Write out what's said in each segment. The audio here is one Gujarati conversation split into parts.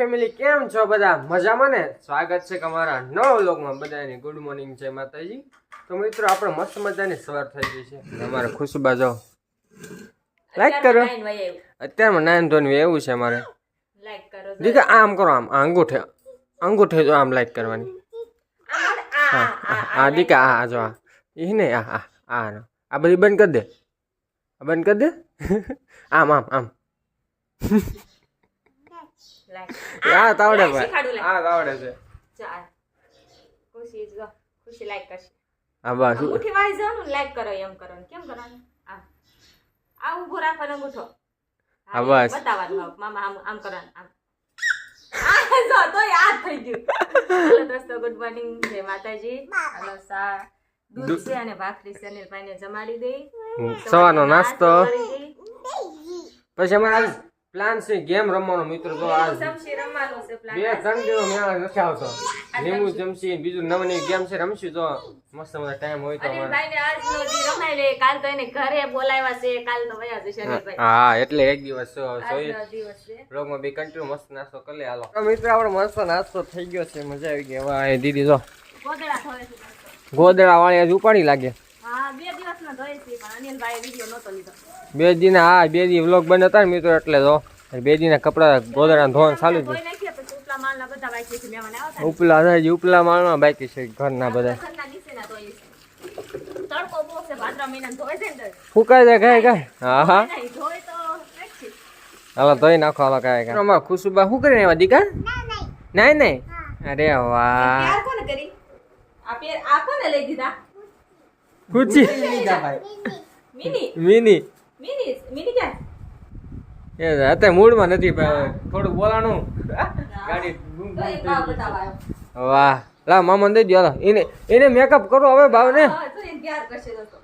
ફેમિલી કેમ છો બધા? મજામાં ને? સ્વાગત છે તમારા નવ વ્લોગમાં બધાની. ગુડ મોર્નિંગ જય માતાજી. તો મિત્રો આપણે મસ્ત મજાની સવાર થઈ ગઈ છે. અમારે ખુશબા જાઓ. લાઈક કરો. અત્યારમાં નાયન ધોની એવું છે અમારે. લાઈક કરો દીકા આમ કરો આમ. અંગૂઠે અંગૂઠે જો આમ લાઈક કરવાની. હા હા દીકા આ જો આ. એ ને આ આ આ બધી બંધ કરી દે. આ બંધ કરી દે. આમ આમ આમ. આ તાવડે ભાઈ. આ તાવડે છે. ખુશી જો ખુશી લાઈક કરશે. આ બસ વાળી લાઈક કરો એમ કરો કેમ કરવાનું? આમ આ ઊભો રાખવાનો અંગૂઠો હા, બસ. બતાવવાનું મામા આમ આમ કરવાનું આમ. જો આ થઈ ગયું. દોસ્તો ગુડ મોર્નિંગ જય માતાજી. હેલો સા દૂધ છે અને ભાખરી છે અનિલભાઈને જમાડી દઈ. સવારનો નાસ્તો. કરી. પછી અમારે પ્લાન છે ગેમ રમવાનો મિત્રો તો plan. બે ત્રણ દિવસ મેળા નથી આવતો. લીંબુ જમશી બીજું નવી નવી ગેમ છે રમશું તો મસ્ત મજા ટાઈમ હોય તો અમારે. અનિલભાઈને આજનો દી રમાઈ લે કાલ તો એને ઘરે બોલાવ્યા છે કાલ તો વયા જશે હા એટલે એક દિવસ બ્લોગમાં બી કન્ટિન્યુ મસ્ત નાસ્તો કરી લે હાલો. મિત્રો આપણે મસ્ત નાસ્તો થઈ ગયો છે મજા આવી ગઈ હવે દીદી જો. ગોદડા વાળી આજ ઉપાડી લાગે. બે દિવસનો ધોઈ છે પણ અનિલભાઈએ વીડિયો નહોતો લીધો. બે દી હા બે દી વ્લોગ બને હતા ને મિત્રો એટલે તો બે દી ના કપડા ગોદડા ધોવાનું ચાલુ છે ઉપલા માળના બધા બાકી છે મહેમાન આવ્યા ઉપલા માળમાં બાકી છે ઘરના બધા. ફૂકાઈ જાય કાંઈ કાંઈ હા હા. ધોઈ તો નાખી. હાલો ધોઈ નાખો હાલો કાંઈ કાંઈ અમારા ખુશુબા શું કરીને આવ્યા દીકા નહીં નહીં? અરે વાહ. પ્યાર કોને કરી? આ પેર આ કોને લઈ દીધા? ખુશી મિની મિની મિની મિની ક્યાં એ અત્યારે મૂડમાં નથી થોડુંક બોલાણું। ગાડી. વાહ લા મામા દઈ દો એને એને મેકઅપ કરો હવે ભાવ ને હા, તો એ પ્યાર કરશે દોસ્તો.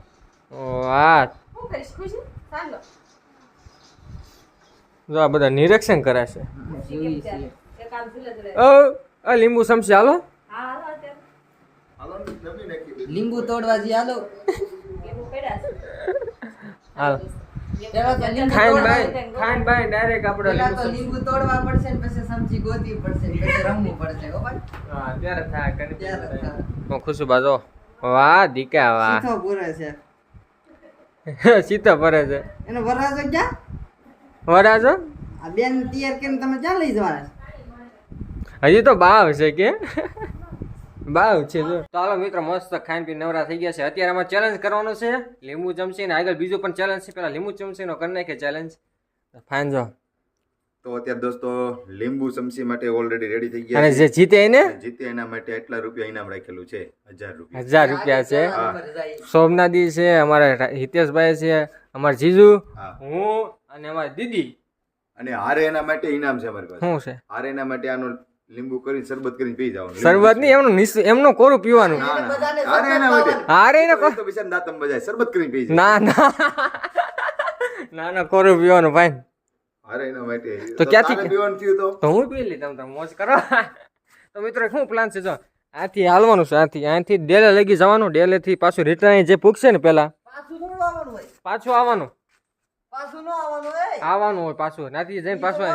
વાહ કરીશ? જો આ બધા નિરીક્ષણ કરે છે ખુશી કેમ છે? એક આમ ઝૂલે ઝૂલે ઓ આ લીંબુ સમસ્યા હાલો. હા હાલો અત્યારે. લીંબુ તોડવા જઈએ હાલો. હાલ. પેલા તો લીંબુ ખાઈન તોડવા- બાઈ ખાઈન બાઈ ડાયરેક્ટ આપણે લીંબુ તો લીંબુ તોડવા પડશે ને પછી સમજી ગોતવી પડશે પછી રમવું પડશે હો ભાઈ. હા ત્યારે થાય કરી ત્યારે થાય. હું ખુશું બાજો વાહ દીકા વાહ. સીધો પૂરે છે. સીતા ફરે છે. એનો વરાજો ક્યાં? વરાજો આ બેન તૈયાર કેમ તમે ક્યાં લઈ જવાના હજી તો બાવ છે કે? બાવ છે જો. તો હાલો મિત્રો મસ્ત ખાઈને પી નવરા થઈ ગયા છે. અત્યારે અમારે ચેલેન્જ કરવાનો છે. લીંબુ ચમચી ને આગળ બીજું પણ ચેલેન્જ છે. પેલા લીંબુ ચમચી નો કરી નાખે ચેલેન્જ ફાઇન જો. તો અત્યારે દોસ્તો લીંબુ ચમચી માટે ઓલરેડી રેડી થઈ ગયા અને જે જીતે એને? જીતે એના માટે એટલા રૂપિયા ઇનામ રાખેલું છે. હજાર રૂપિયા. હજાર રૂપિયા છે. સોમનાદી છે અમારે હિતેશભાઈ છે અમારે જીજુ હું અને અમારી દીદી. અને હારે એના માટે ઇનામ છે અમારી પાસે. શું છે? હારે એના માટે આનો લીંબુ કરીને શરબત કરીને પી જવાનું શરબત નહીં એમનું એમનું કોરું પીવાનું. હારે એના માટે. અરે એને તો બિચારા દાંતમ બજાય. શરબત કરીને પી જાય. ના ના. ના ના કોરું પીવાનું ભાઈ. હારે એના માટે. તો ક્યાંથી- પીવાનું થયું તો? તો હું પી લઈ તમે તમે મોજ કરો. તો મિત્રો શું પ્લાન છે જો? આથી હાલવાનું છે આથી અહીંથી ડેલે લગી જવાનું ડેલે થી પાછું રિટર્ન જે પૂછશે ને પેલા. પાછું આવવાનું પાછું આવવાનું. આવવાનું હોય. આવવાનું હોય પાછું. નાથી જઈને પાછું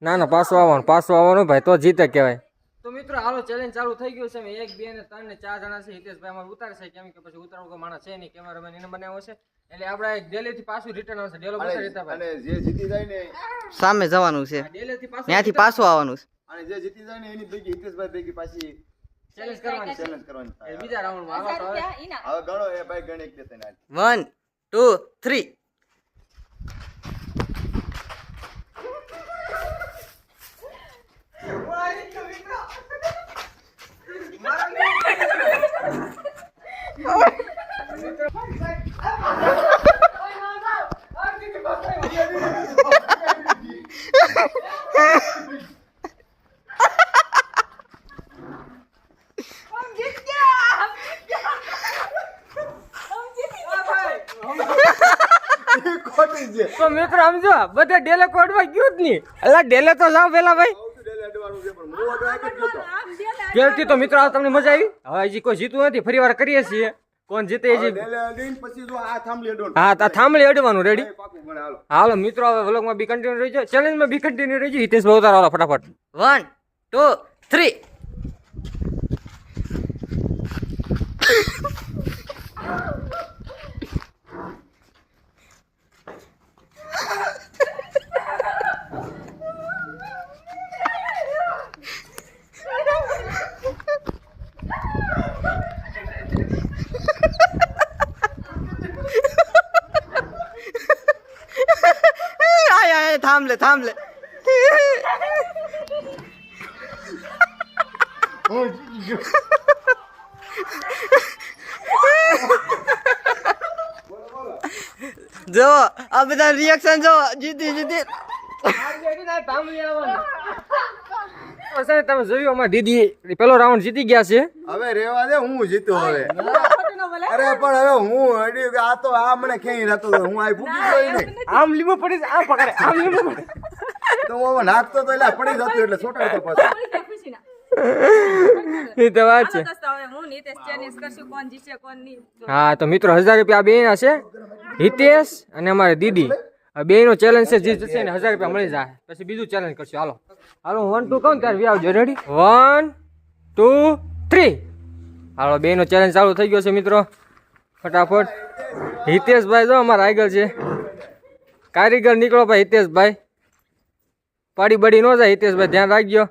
ના ના પાછો આવવાનું પાછો આવવાનું ભાઈ તો જીતે કહેવાય. તો મિત્રો હાલો ચેલેન્જ ચાલુ થઈ ગયું છે. એક બે ને ત્રણ ને ચાર જણા છે હિતેશભાઈ અમારે ઉતારશે કેમ કે પછી ઉતારવું કોઈ માણસ છે નહીં. કેમેરામેન એને બનાવ્યો છે. એટલે આપણે ડેલી થી પાછું રિટર્ન આવશે. ડેલો પાછળ રહેતા અને જે જીતી જાય ને સામે જવાનું છે. ડેલી થી પાછું ત્યાંથી પાછું આવવાનું છે. અને જે જીતી જાય ને એની ભેગી હિતેશભાઈ ભેગી પાછી ચેલેન્જ કરવાની ચેલેન્જ કરવાની બીજા રાઉન્ડમાં આવો હવે ગણો એ ભાઈ ગણ એક બે ત્રણ 1 2 3 છે મિત્રો સમજો બધે ડેલે કોડવા ગયું જ નહીં. એટલે ડેલે તો જાવ પેલા ભાઈ. છે હું ગયો તો. મિત્રો આ તમને મજા આવી? હવે હજી કોઈ જીતું નથી ફરી વાર કરીએ છીએ. કોણ જીતે એ જી આ થાંભલી હા તા થાંભલી અડવાનું રેડી પાકું ગણે હાલો. હાલો મિત્રો હવે વ્લોગમાં બી કન્ટિન્યુ રહીજો. ચેલેન્જમાં બી કન્ટિન્યુ રહીજો. હિતેશ ભાઈ ઉતારો ફટાફટ. વન ટુ થ્રી આય લે થાંભ લે જો આ બધા રિએક્શન જો જીતી જીતી તો તમે જોયું અમારી દીદી પેલો રાઉન્ડ જીતી ગયા છે હવે રેવા દે હું જીતો હવે. અરે પણ હવે હું અડી કે આ તો આ મને ક્યાંય રહેતો હતો હું આ ફૂકી ગયો નહીં આમ લીમો પડી આમ પકડે આમ લીમો પડે તો હું નાખતો તો એટલે પડી જતું એટલે છોટાડતો પાછો. એ તો વાત છે. હાલો દોસ્તો હવે હું તો મિત્રો હજાર રૂપિયા બે ના છે. હિતેશ અને અમારી દીદી. આ બે નો ચેલેન્જ છે જીત જશે ને હજાર રૂપિયા મળી જાય. પછી બીજું ચેલેન્જ કરશું. હાલો. હાલો વન ટુ કહું ત્યારે આવજો રેડી વન ટુ થ્રી હાલો બેનો ચેલેન્જ ચાલુ થઈ ગયો છે મિત્રો. ફટાફટ. હિતેશભાઈ જો અમારા આગળ છે. કારીગર નીકળો ભાઈ હિતેશભાઈ. પાડી બડી ન જાય હિતેશભાઈ ધ્યાન રાખજો.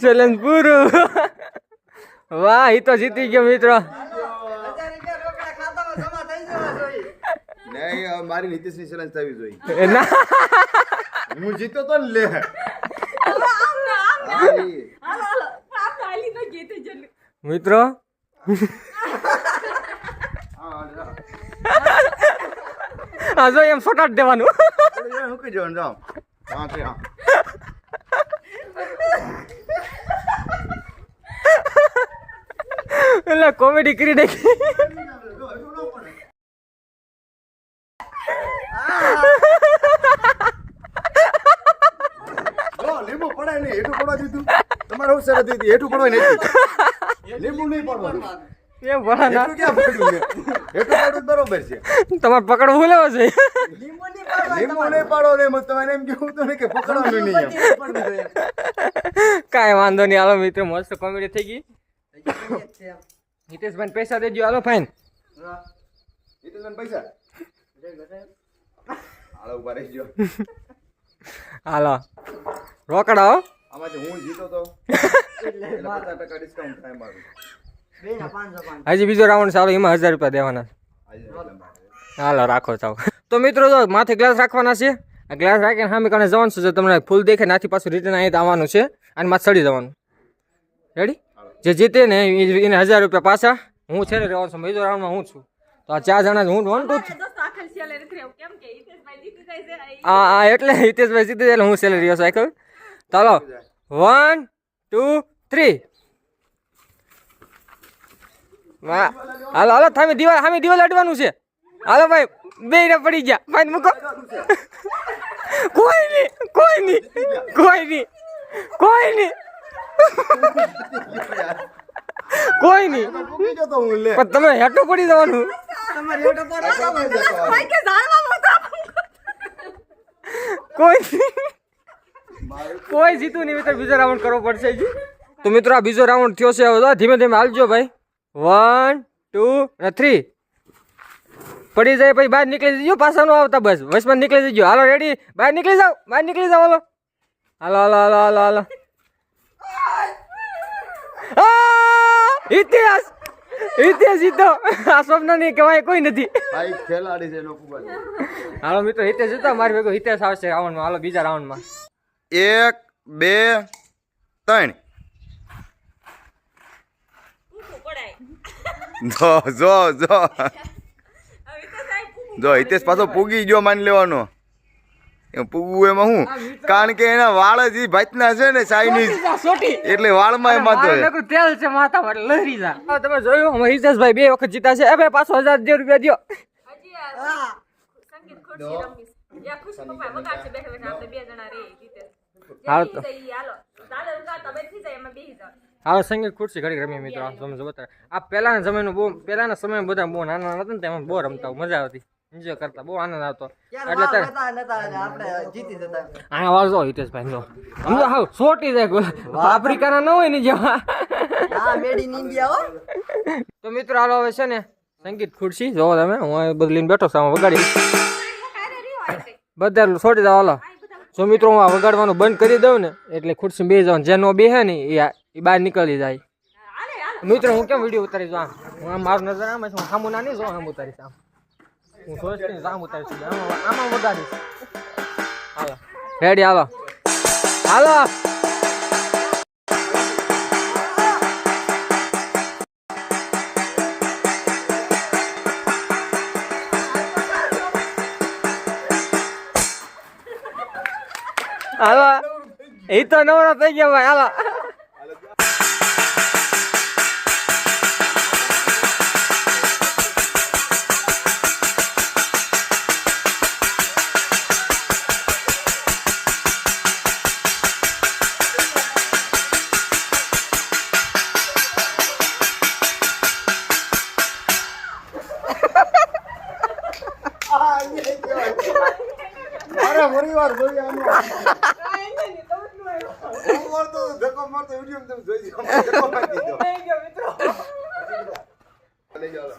ચેલેન્જ પૂરું. વાહ એ તો જીતી ગયો મિત્રો. મારી નીતિશની ચેલેન્જ થવી જોઈએ. હું જીતો તો ને લે મિત્રો? હા જો એમ સોટાટ દેવાનું. મૂકી જવાનું જાઓ. હા તે હા. એટલે કોમેડી કરી નાખી જો લીંબુ પડાય નહીં હેઠું પડવા દીધું. તમારે હું શરત હતી? હેઠું પડવા નહીં લીંબુ નહીં પડવાનું. એમ ભણા ના. ક્યાં પડ્યું છે? હેઠું પડવું બરોબર છે. તમારે પકડવું લેવો છે લીંબુ નહીં પાડો ને એમ તમારે એમ કેવું તો કે પકડવાનું નહીં એમ. કાંઈ વાંધો નહીં હાલો મિત્રો મસ્ત કોમેડી થઈ ગઈ. હિતેશભાઈ પૈસા દેજો હાલો ફાઈન પૈસા? હાલો ઊભા રહેજો. હાલો. રોકડા હો. આમાંથી હું જીતો તો? એટલે પચાસ ટકા ડિસ્કાઉન્ટ થાય મારું. હજી બીજો રાઉન્ડ ચાલો એમાં હજાર રૂપિયા દેવાના. હાલો રાખો ચાલો તો મિત્રો જો માથે ગ્લાસ રાખવાના છે. આ ગ્લાસ રાખીને સામે કારણે જવાનું છે જો તમને ફૂલ દેખે નાથી પાછું રિટર્ન અહીં આવવાનું છે. અને માથે ચડી જવાનું. રેડી જે જીતે ને એને હજાર રૂપિયા પાછા. હું છે ને રહેવાનું છું બીજો રાઉન્ડમાં હું છું. તો આ ચાર જણા હું વન ટુ હા હા આખા એટલે હિતેશભાઈ જીતે એટલે હું સેલેરી રહ્યો સાયકલ ચાલો. One two three. વાહ. હાલો હાલો થામે દિવાલ સામે દિવાલ અડવાનું છે. હાલો ભાઈ બે ને પડી ગયા. ભાઈ મૂકો. કોઈ નહીં કોઈ નહીં કોઈ નહીં કોઈ નહીં. કોઈ નહીં. ફૂકી ગયો તો હું લે. પણ તમે હેઠો પડી જવાનું. કોઈ નહીં. કોઈ જીતું નહીં મિત્ર બીજો રાઉન્ડ કરવો પડશે જી તો મિત્રો આ બીજો રાઉન્ડ થયો છે હવે ધીમે ધીમે હાલજો ભાઈ. વન ટુ અને થ્રી પડી જાય પછી બહાર નીકળી જજો પાછા નો આવતા બસ. વચમાં નીકળી જજો. હાલો રેડી બહાર નીકળી જાઓ બહાર નીકળી જાઓ હાલો. હાલો હાલો હાલો હાલો હાલો. ઇતિહાસ! ઇતિહાસ જીતો. આ સ્વપ્ન નહીં કહેવાય કોઈ નથી. ભાઈ ખેલાડી છે લોકો હાલો મિત્રો ઇતિહાસ જતો. મારી ભેગો ઇતિહાસ આવશે રાઉન્ડમાં. હાલો બીજા રાઉન્ડમાં. એક બે ત્રણ. જો જો જો. જો હિતેશ પાછો પૂગી ગયો માની લેવાનો. એમ પૂગવું એમાં હું? કારણ કે એના વાળ જ ઈ ભાતના છે ને ચાઇનીઝ એટલે વાળમાં એમાં તો તેલ છે માથામાં લહેરી જા. તમે જોયું હિતેશભાઈ બે વખત જીતા છે. એ ભાઈ પાછો હજાર જે રૂપિયા દો સંગીત ખુરશી રમી યા ખુશી પપ્પા વગાડશે આપણે બે જણા રે જીતે. હાલો જે તો. હાલો ચાલો ઉગા તમે થઈ જાય એમાં બેસી જાઓ. હાલો સંગીત ખુરશી ઘડી રમીએ મિત્રો તમે જો આ પહેલાના સમયનું બહુ પહેલાના સમયમાં બધા બહુ નાના નાના હતા ને તેમાં બહુ રમતા મજા આવતી. એન્જોય કરતા બહુ આનંદ આવતો. એટલે જીતી જતા. આયા વાળો હિતેશભાઈ જો. સમજો હાવ સોટી જાય આફ્રિકાના ન હોય ને જેવા. હા મેડ ઇન ઇન્ડિયા હો. તો મિત્રો હાલો હવે છે ને સંગીત ખુરશી જોવો તમે હું બદલીને બધું લઈને બેઠો સામે વગાડી. બધા છોડી દો હાલો. જો મિત્રો, હું આ વગાડવાનું બંધ કરી દઉં ને, એટલે ખુરશી બે જવાનું જેનો બેહે ને, એ બહાર નીકળી જાય. મિત્રો, હું કેમ વીડિયો ઉતારીશ આમ? હું આમ મારું નજર આમ છે હું સામું ના નહીં જો આમ ઉતારીશ આમ. હું સોચ નહીં, આમ ઉતારીશ. આમાં આમાં વગાડીશ. હાલો. રેડી હાલો. હાલો. હાલો. એ તો નવરા થઈ ગયા ભાઈ હાલો. પરિવાર જોઈ આનું. હું મારતો ધક્કો મારતો વીડિયો તમે જોઈ લો. ધક્કો મારી દીધો. લઈ જાઓ.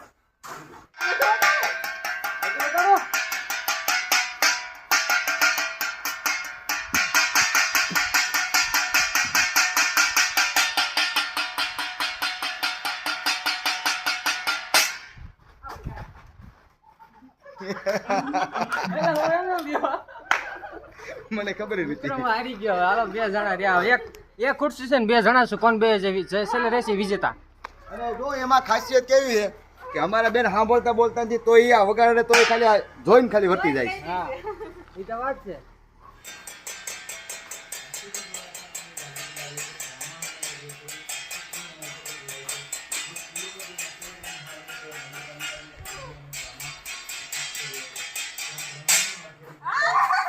મને ખબર નથી. હારી ગયો. હાલો બે જણા રહ્યા. એક એક ખુરશી છે ને બે જણા છું કોણ બે છે? છેલ્લે રહેશે વિજેતા. અને જો એમાં ખાસિયત કેવી છે કે અમારા બેન સાંભળતા બોલતા નથી તો એ આ વગાડે તો ખાલી જોઈને ખાલી વર્તી જાય છે. હા. એ તો વાત છે.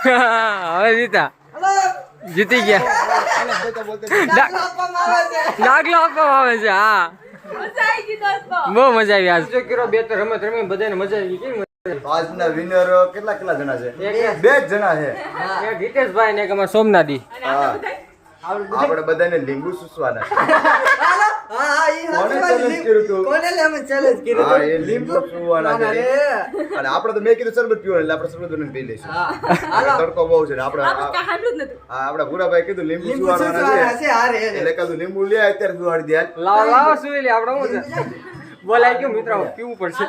હવે જીતા. જીતી ગયા. દાખલો આપવામાં આવે છે હા. બહુ મજા આવી આજ. કીરો બે તો રમત રમી બધાને મજા આવી ગઈ આજના વિનર કેટલા કેટલા જણા છે? બે જણા છે? એક હિતેશભાઈ ને એક અમારા સોમનાથી આપણે બધા આપણે બધાને લીંબુ સુસવાના. કર્યું તું? મેં કીધું શરબત પીવાનું એટલે આપણે શરબત બનાવીને પી લઈશું. તડકો બહુ છે ને આપણે આપણે આ- કાંઈ સાંભળ્યું જ નતું આ આપણા ભૂરાભાઈ કીધું લીંબુ સુવાના એટલે. લીંબુ લે અત્યારે સુવાડી દે. લાવો લાવો સુઈ લે આપણે શું છે? બોલાય ગયું મિત્રો પીવું પડશે.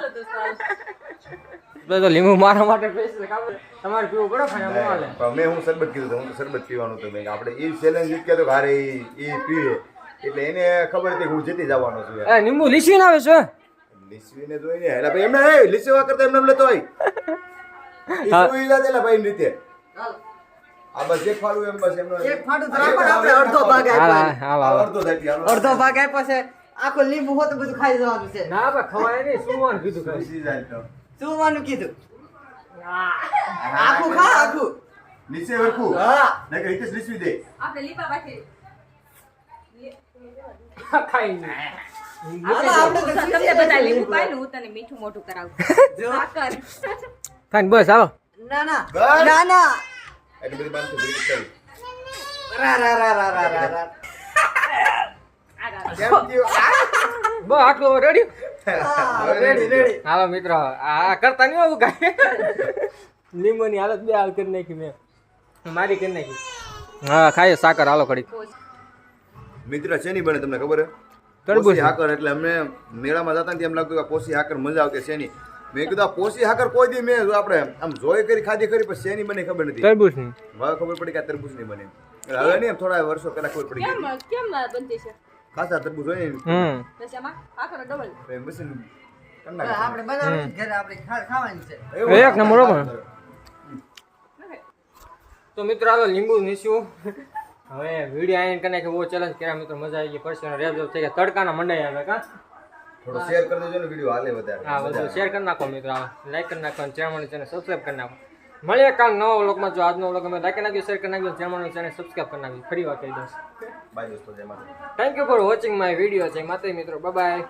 તો લીંબુ મારા માટે સ્પેશિયલ કામ તમારે પીવું પડે પણ મેં હું શરબત કીધું હું તો શરબત પીવાનું હતું મેં. આપણે એ ચેલેન્જ કે તો હારે ઈ ઈ પીવે એટલે એને ખબર હતી હું જીતી જવાનો છું એમ. એ લીંબુ લીસવીને આવે છે? લીસવીને જોઈને એટલે ભાઈ એમને એ લીસવા કરતા એમને લેતો હોય. ઈ હા. સુઈ લા ભાઈ રીતે. હાલો. આ બસ એક ફાડું એમ બસ એમનો. એક ફાટું તો આપણે અડધો ભાગ આપ્યો. અડધો થાય અડધો ભાગ આપ્યો છે. આખો લીંબુ હોત બધું ખાઈ જવાનું છે. ના બા ખવાય નહીં સુવાનું કીધું ખાલી? જાય તો. સુવાનું કીધું. આખું ખા આખું. નીચે વરખું હા. નકર હિતેશ લીસવી દે. આપણે લીપા પાછી ખાઈ તો ને હું તને મીઠું મોઢું કરાવું. સાકર. ખાઈને બસ હાલો. ના ના. ના ના. એટલી બધી બાંધતો ભેગી કરી. રા રા રા રા રા રા રા. આગળ કેમ થયું? બસ આટલું રેડી હા, રેડી રેડી હાલો મિત્રો આ કરતા નહીં આવું કાંઈ? લીંબુની હાલત બે હાલ કરી નાખી મેં. મારી કરી નાખી. હા ખાઈએ સાકર હાલો ખડી મિત્ર શેની બને તમને ખબર હે તરબૂચ. હાકર એટલે અમને મેળામાં જતા નથી એમ લાગતું કે પોસી હાકર મજા આવતી શેની મેં કીધું આ પોસી હાકર કોઈ દી મેં જો આપણે આમ જોઈ કરી ખાધી કરી પણ શેની બને ખબર નથી. તરબૂચની હવે ખબર પડી કે તરબૂચની બને. હવે નહીં થોડા વર્ષો પહેલા ખબર પડી કેમ કેમ બનતી છે? ખાસા તરબૂચ હોય ને હમ. પછી આમાં સાકર ડબલ તો મશીન આપણે બનાવવાનું ઘરે આપણે ખાવાની છે. એક નંબર હો તો મિત્રો હાલો લીંબુ નીસ્યું હવે વીડિયો આઈને કને કે બહુ ચેલેન્જ કર્યા મિત્રો મજા આવી ગઈ. પરસેવાનો રેબ થઈ ગયા. તડકાના મંડાઈ આવે કા? થોડો શેર કરી દેજો ને વીડિયો હાલે વધારે. હા બધું શેર કરી નાખો મિત્રો. લાઈક કરી નાખો અને ચેનલ ચેનલ સબસ્ક્રાઈબ કરી નાખો. મળીએ કાલ નવો વ્લોગમાં જો આજનો વ્લોગ અમે લાઈક કરી નાખ્યો શેર કરી નાખ્યો ચેનલ ચેનલ સબસ્ક્રાઈબ કરી નાખ્યું. ફરી વાર કહી દઉં બાય દોસ્તો જય માતા thank you for watching my video જય માતા મિત્રો બાય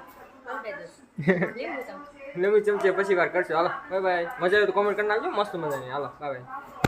લીંબુ ચમચી નવી ચમચી પછી વાર કરશું. હાલો બાય બાય મજા આવે તો કોમેન્ટ કરી નાખજો મસ્ત મજાની. હાલો બાય બાય